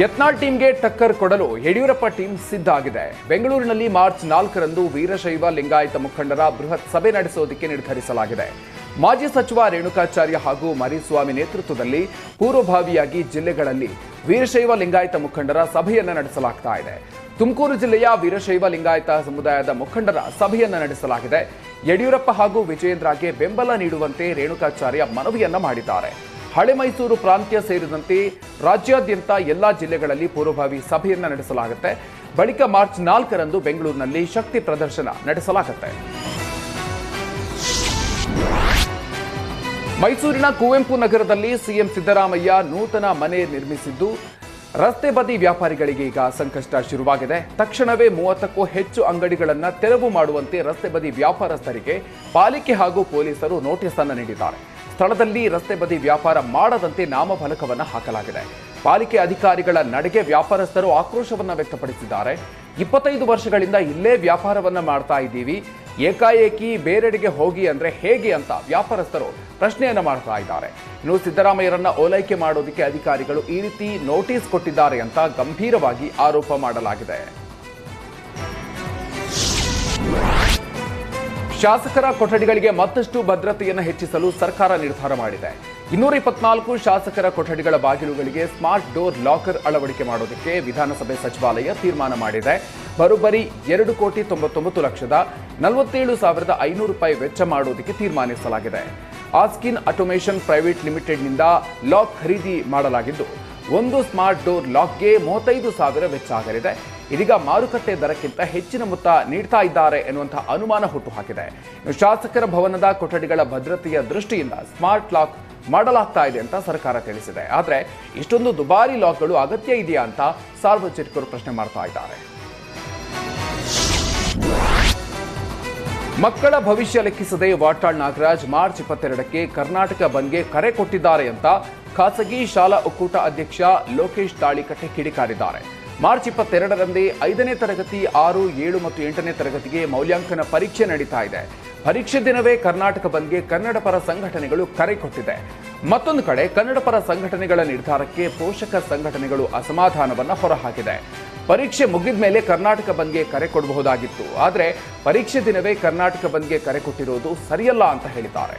ಯತ್ನಾಳ್ ಟೀಮ್ಗೆ ಟಕ್ಕರ್ ಕೊಡಲು ಯಡಿಯೂರಪ್ಪ ಟೀಮ್ ಸಿದ್ಧ ಆಗಿದೆ ಬೆಂಗಳೂರಿನಲ್ಲಿ ಮಾರ್ಚ್ ನಾಲ್ಕರಂದು ವೀರಶೈವ ಲಿಂಗಾಯತ ಮುಖಂಡರ ಬೃಹತ್ ಸಭೆ ನಡೆಸೋದಕ್ಕೆ ನಿರ್ಧರಿಸಲಾಗಿದೆ. ಮಾಜಿ ಸಚಿವ ರೇಣುಕಾಚಾರ್ಯ ಹಾಗೂ ಮರಿಸ್ವಾಮಿ ನೇತೃತ್ವದಲ್ಲಿ ಪೂರ್ವಭಾವಿಯಾಗಿ ಜಿಲ್ಲೆಗಳಲ್ಲಿ ವೀರಶೈವ ಲಿಂಗಾಯತ ಮುಖಂಡರ ಸಭೆಯನ್ನ ನಡೆಸಲಾಗ್ತಾ ಇದೆ. ತುಮಕೂರು ಜಿಲ್ಲೆಯ ವೀರಶೈವ ಲಿಂಗಾಯತ ಸಮುದಾಯದ ಮುಖಂಡರ ಸಭೆಯನ್ನ ನಡೆಸಲಾಗಿದೆ. ಯಡಿಯೂರಪ್ಪ ಹಾಗೂ ವಿಜಯೇಂದ್ರಗೆ ಬೆಂಬಲ ನೀಡುವಂತೆ ರೇಣುಕಾಚಾರ್ಯ ಮನವಿಯನ್ನ ಮಾಡಿದ್ದಾರೆ. ಹಳೆ ಮೈಸೂರು ಪ್ರಾಂತ್ಯ ಸೇರಿದಂತೆ ರಾಜ್ಯಾದ್ಯಂತ ಎಲ್ಲಾ ಜಿಲ್ಲೆಗಳಲ್ಲಿ ಪೂರ್ವಭಾವಿ ಸಭೆಯನ್ನ ನಡೆಸಲಾಗುತ್ತೆ. ಬಳಿಕ ಮಾರ್ಚ್ ನಾಲ್ಕರಂದು ಬೆಂಗಳೂರಿನಲ್ಲಿ ಶಕ್ತಿ ಪ್ರದರ್ಶನ ನಡೆಸಲಾಗುತ್ತೆ. ಮೈಸೂರಿನ ಕುವೆಂಪು ನಗರದಲ್ಲಿ ಸಿಎಂ ಸಿದ್ದರಾಮಯ್ಯ ನೂತನ ಮನೆ ನಿರ್ಮಿಸಿದ್ದು, ರಸ್ತೆ ಬದಿ ವ್ಯಾಪಾರಿಗಳಿಗೆ ಈಗ ಸಂಕಷ್ಟ ಶುರುವಾಗಿದೆ. ತಕ್ಷಣವೇ ಮೂವತ್ತಕ್ಕೂ ಹೆಚ್ಚು ಅಂಗಡಿಗಳನ್ನು ತೆರವು ಮಾಡುವಂತೆ ರಸ್ತೆ ಬದಿ ವ್ಯಾಪಾರಸ್ಥರಿಗೆ ಪಾಲಿಕೆ ಹಾಗೂ ಪೊಲೀಸರು ನೋಟಿಸ್ ಅನ್ನು ನೀಡಿದ್ದಾರೆ. ಸ್ಥಳದಲ್ಲಿ ರಸ್ತೆ ಬದಿ ವ್ಯಾಪಾರ ಮಾಡದಂತೆ ನಾಮಫಲಕವನ್ನು ಹಾಕಲಾಗಿದೆ. ಪಾಲಿಕೆ ಅಧಿಕಾರಿಗಳ ನಡೆಗೆ ವ್ಯಾಪಾರಸ್ಥರು ಆಕ್ರೋಶವನ್ನು ವ್ಯಕ್ತಪಡಿಸಿದ್ದಾರೆ. ಇಪ್ಪತ್ತೈದು ವರ್ಷಗಳಿಂದ ಇಲ್ಲೇ ವ್ಯಾಪಾರವನ್ನು ಮಾಡ್ತಾ ಇದ್ದೀವಿ. ಏಕಾಏಕಿ ಬೇರೆಡೆಗೆ ಹೋಗಿ ಅಂದ್ರೆ ಹೇಗೆ ಅಂತ ವ್ಯಾಪಾರಸ್ಥರು ಪ್ರಶ್ನೆಯನ್ನು ಮಾಡ್ತಾ ಇದ್ದಾರೆ. ಇನ್ನು ಸಿದ್ದರಾಮಯ್ಯರನ್ನ ಓಲೈಕೆ ಮಾಡೋದಕ್ಕೆ ಅಧಿಕಾರಿಗಳು ಈ ರೀತಿ ನೋಟಿಸ್ ಕೊಟ್ಟಿದ್ದಾರೆ ಅಂತ ಗಂಭೀರವಾಗಿ ಆರೋಪ ಮಾಡಲಾಗಿದೆ. ಶಾಸಕರ ಕೊಠಡಿಗಳಿಗೆ ಮತ್ತಷ್ಟು ಭದ್ರತೆಯನ್ನು ಹೆಚ್ಚಿಸಲು ಸರ್ಕಾರ ನಿರ್ಧಾರ ಮಾಡಿದೆ. ಇನ್ನೂರ ಇಪ್ಪತ್ನಾಲ್ಕು ಶಾಸಕರ ಕೊಠಡಿಗಳ ಬಾಗಿಲುಗಳಿಗೆ ಸ್ಮಾರ್ಟ್ ಡೋರ್ ಲಾಕರ್ ಅಳವಡಿಕೆ ಮಾಡೋದಕ್ಕೆ ವಿಧಾನಸಭೆ ಸಚಿವಾಲಯ ತೀರ್ಮಾನ ಮಾಡಿದೆ. ಬರೋಬ್ಬರಿ ಎರಡು ಕೋಟಿ ತೊಂಬತ್ತೊಂಬತ್ತು ಲಕ್ಷದ ನಲವತ್ತೇಳು ಸಾವಿರದ ಐನೂರು ರೂಪಾಯಿ ವೆಚ್ಚ ಮಾಡೋದಕ್ಕೆ ತೀರ್ಮಾನಿಸಲಾಗಿದೆ. ಆಸ್ಕಿನ್ ಆಟೋಮೇಷನ್ ಪ್ರೈವೇಟ್ ಲಿಮಿಟೆಡ್ನಿಂದ ಲಾಕ್ ಖರೀದಿ ಮಾಡಲಾಗಿದ್ದು, ಒಂದು ಸ್ಮಾರ್ಟ್ ಡೋರ್ ಲಾಕ್ಗೆ ಮೂವತ್ತೈದು ಸಾವಿರ ವೆಚ್ಚ ಆಗಲಿದೆ. ಇದೀಗ ಮಾರುಕಟ್ಟೆ ದರಕ್ಕಿಂತ ಹೆಚ್ಚಿನ ಮೊತ್ತ ನೀಡ್ತಾ ಇದ್ದಾರೆ ಎನ್ನುವಂತಹ ಅನುಮಾನ ಹುಟ್ಟುಹಾಕಿದೆ. ಶಾಸಕರ ಭವನದ ಕೊಠಡಿಗಳ ಭದ್ರತೆಯ ದೃಷ್ಟಿಯಿಂದ ಸ್ಮಾರ್ಟ್ ಲಾಕ್ ಮಾಡಲಾಗ್ತಾ ಇದೆ ಅಂತ ಸರ್ಕಾರ ತಿಳಿಸಿದೆ. ಆದರೆ ಇಷ್ಟೊಂದು ದುಬಾರಿ ಲಾಕ್ಗಳು ಅಗತ್ಯ ಇದೆಯಾ ಅಂತ ಸಾರ್ವಜನಿಕರು ಪ್ರಶ್ನೆ ಮಾಡ್ತಾ ಇದ್ದಾರೆ. ಮಕ್ಕಳ ಭವಿಷ್ಯ ಲೆಕ್ಕಿಸದೆ ವಾಟಾಳ್ ನಾಗರಾಜ್ ಮಾರ್ಚ್ ಇಪ್ಪತ್ತೆರಡಕ್ಕೆ ಕರ್ನಾಟಕ ಬಂದ್ಗೆ ಕರೆ ಕೊಟ್ಟಿದ್ದಾರೆ ಅಂತ ಖಾಸಗಿ ಶಾಲಾ ಒಕ್ಕೂಟ ಅಧ್ಯಕ್ಷ ಲೋಕೇಶ್ ತಾಳಿಕಟ್ಟೆ ಕಿಡಿಕಾರಿದ್ದಾರೆ. ಮಾರ್ಚ್ ಇಪ್ಪತ್ತೆರಡರಂದೇ ಐದನೇ ತರಗತಿ, ಆರು, ಏಳು ಮತ್ತು ಎಂಟನೇ ತರಗತಿಗೆ ಮೌಲ್ಯಾಂಕನ ಪರೀಕ್ಷೆ ನಡೀತಾ ಇದೆ. ಪರೀಕ್ಷೆ ದಿನವೇ ಕರ್ನಾಟಕ ಬಂದ್ಗೆ ಕನ್ನಡ ಪರ ಸಂಘಟನೆಗಳು ಕರೆ ಕೊಟ್ಟಿದೆ. ಮತ್ತೊಂದು ಕಡೆ ಕನ್ನಡ ಪರ ಸಂಘಟನೆಗಳ ನಿರ್ಧಾರಕ್ಕೆ ಪೋಷಕ ಸಂಘಟನೆಗಳು ಅಸಮಾಧಾನವನ್ನು ಹೊರಹಾಕಿದೆ. ಪರೀಕ್ಷೆ ಮುಗಿದ ಮೇಲೆ ಕರ್ನಾಟಕ ಬಂದ್ಗೆ ಕರೆ ಕೊಡಬಹುದಾಗಿತ್ತು. ಆದರೆ ಪರೀಕ್ಷೆ ದಿನವೇ ಕರ್ನಾಟಕ ಬಂದ್ಗೆ ಕರೆ ಕೊಟ್ಟಿರೋದು ಸರಿಯಲ್ಲ ಅಂತ ಹೇಳಿದ್ದಾರೆ.